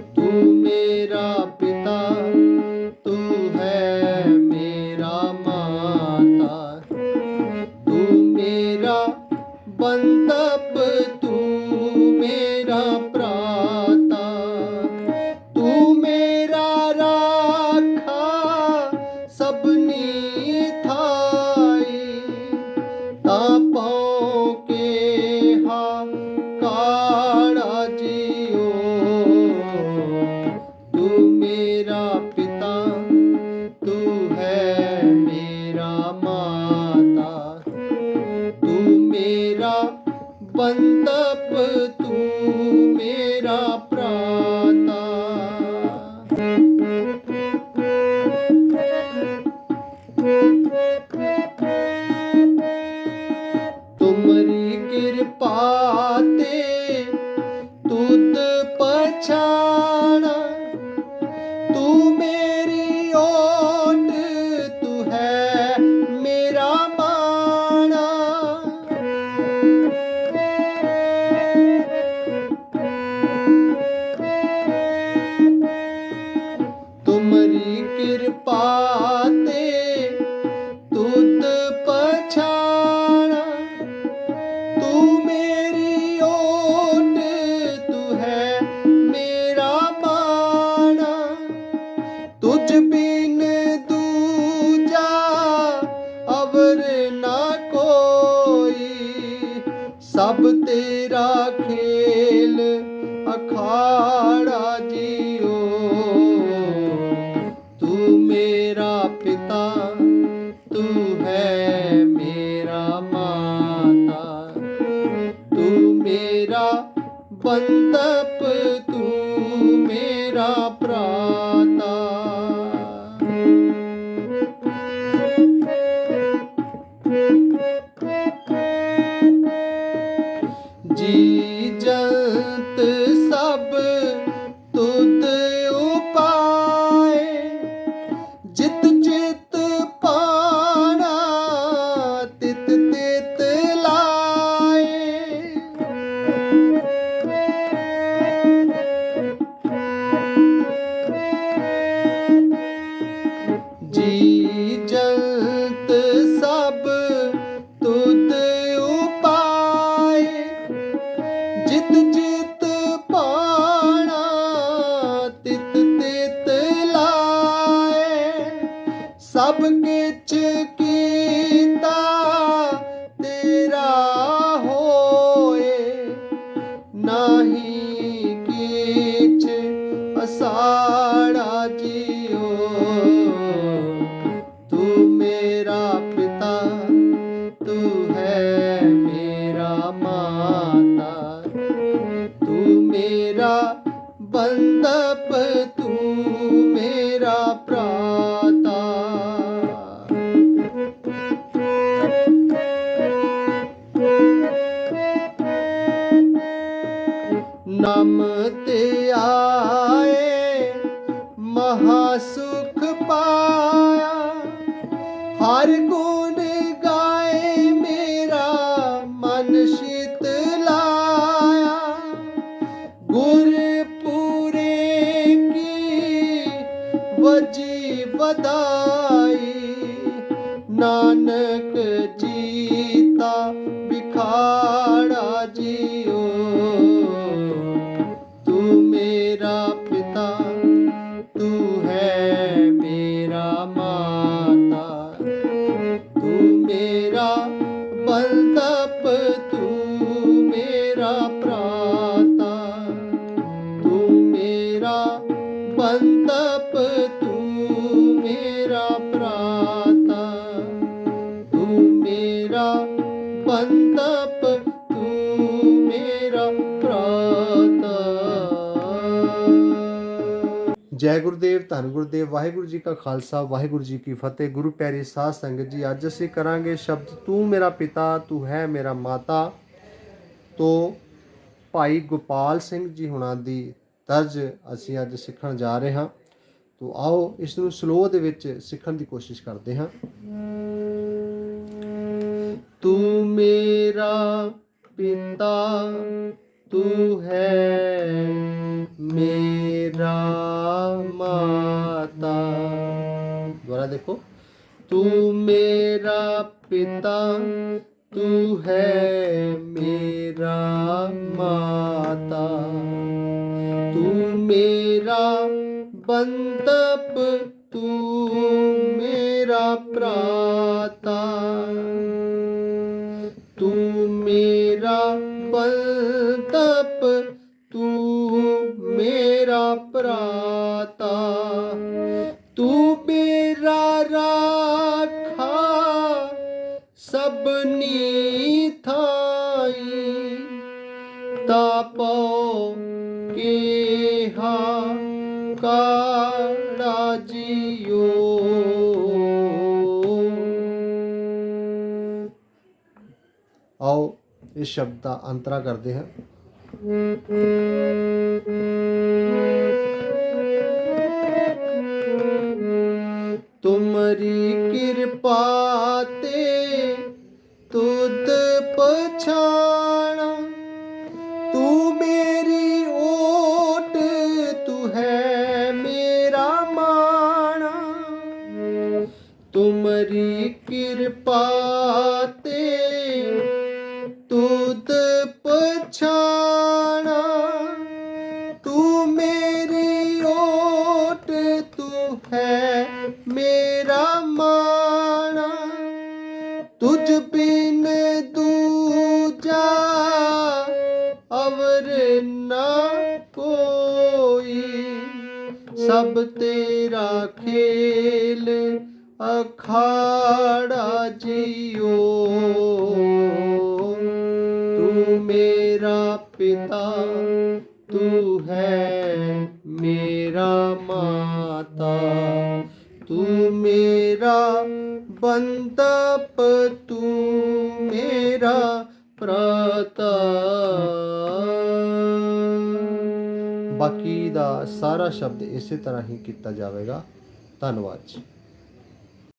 ਤੂੰ ਮੇਰਾ ਪਿਤਾ ਤੂੰ ਹੈ ਮੇਰਾ ਮਾਤਾ। ਤੂੰ ਮੇਰਾ ਬੰਦਪ ਤੂੰ ਮੇਰਾ ਭਰਾ। ਬੰਦਪ ਤੂੰ ਮੇਰਾ ਭਰਾਤਾ। ਤੁਮਰੀ ਕਿਰਪਾ ਪਿਤਾ ਅਸਾੜਾ ਜੀਓ। ਤੂੰ ਮੇਰਾ ਪਿਤਾ, ਤੂੰ ਹੈ ਮੇਰਾ ਮਾਤਾ। ਤੂੰ ਮੇਰਾ ਬੰਦਪ, ਤੂੰ ਮੇਰਾ ਭਰਾਤਾ। ਨਮ ਤੇ ਆਏ ਹਰ ਗੁਣ ਗਾਏ ਮੇਰਾ ਮਨ ਸ਼ੀਤ ਲਾਇਆ। ਗੁਰ ਪੂਰੇ ਕੀ ਵਜੀ ਵਧਾਈ ਮੇਰਾ ਬੰਦਪ ਤੂੰ ਮੇਰਾ ਭਰਾਤਾ ਤੂੰ ਮੇਰਾ ਬੰਦਪ ਤੂੰ ਮੇਰਾ ਭਰਾਤਾ ਤੂੰ ਮੇਰਾ ਬੰਦਪ ਜੈ ਗੁਰਦੇਵ, ਧੰਨ ਗੁਰਦੇਵ, ਵਾਹਿਗੁਰੂ ਜੀ ਕਾ ਖਾਲਸਾ, ਵਾਹਿਗੁਰੂ ਜੀ ਕੀ ਫਤਿਹ। ਗੁਰੂ ਪਿਆਰੀ ਸਾਧ ਸੰਗਤ ਜੀ, ਅੱਜ ਅਸੀਂ ਕਰਾਂਗੇ ਸ਼ਬਦ, ਤੂੰ ਮੇਰਾ ਪਿਤਾ, ਤੂੰ ਹੈ ਮੇਰਾ ਮਾਤਾ। ਤੋਂ ਭਾਈ ਗੋਪਾਲ ਸਿੰਘ ਜੀ ਹੁਣਾਂ ਦੀ ਤਰਜ ਅਸੀਂ ਅੱਜ ਸਿੱਖਣ ਜਾ ਰਹੇ ਹਾਂ। ਤੋ ਆਓ ਇਸ ਨੂੰ ਸਲੋ ਦੇ ਵਿੱਚ ਸਿੱਖਣ ਦੀ ਕੋਸ਼ਿਸ਼ ਕਰਦੇ ਹਾਂ। ਤੂੰ ਮੇਰਾ ਪਿਤਾ ਤੂੰ ਹੈ ਮੇਰਾ ਮੇਰਾ ਮਾਤਾ ਦੁਬਾਰਾ ਦੇਖੋ ਤੂੰ ਮੇਰਾ ਪਿਤਾ ਤੂੰ ਹੈ ਮੇਰਾ ਮਾਤਾ ਤੂੰ ਮੇਰਾ ਬੰਦਪ ਤੂੰ ਮੇਰਾ ਭਰਾਤਾ ਤੂੰ ਮੇਰਾ ਬੰਦਪ ਤੂੰ ਮੇਰਾ ਭਰਾਤਾ। ਤੂੰ ਮੇਰਾ ਰਾਖਾ, ਸਭਨੀ ਥਾਈ। ਤਾਪੋ ਕਿਹਾ ਕਾੜਾ ਜੀਓ ਆਓ ਇਸ ਸ਼ਬਦ ਦਾ ਅੰਤਰਾ ਕਰਦੇ ਹਾਂ। ਤੁਮਰੀ ਕਿਰਪਾ ਤੇ ਤੁਧ ਪਛਾਣਾ ਤੂੰ ਮੇਰੀ ਓਟ ਤੂੰ ਹੈ ਮੇਰਾ ਮਾਣਾ ਤੁਮਰੀ ਕਿਰਪਾ ਤੁਧ ਪਛਾਣਾ, ਤੂੰ ਮੇਰੀ ਓਟ ਤੂੰ ਹੈ ਮੇਰਾ ਮਾਣਾ। ਤੁਝ ਬਿਨ ਦੂਜਾ ਅਵਰ ਨਾ ਕੋਈ। ਸਭ ਤੇਰਾ ਖੇਲ ਅਖਾੜਾ ਜੀਓ ਮੇਰਾ ਪਿਤਾ, ਤੂੰ ਹੈ ਮੇਰਾ ਮਾਤਾ। ਤੂੰ ਮੇਰਾ ਬੰਦਪ ਤੂੰ ਮੇਰਾ ਪ੍ਰਤਾ ਬਾਕੀ ਦਾ ਸਾਰਾ ਸ਼ਬਦ ਇਸੇ ਤਰ੍ਹਾਂ ਹੀ ਕੀਤਾ ਜਾਵੇਗਾ। ਧੰਨਵਾਦ ਜੀ।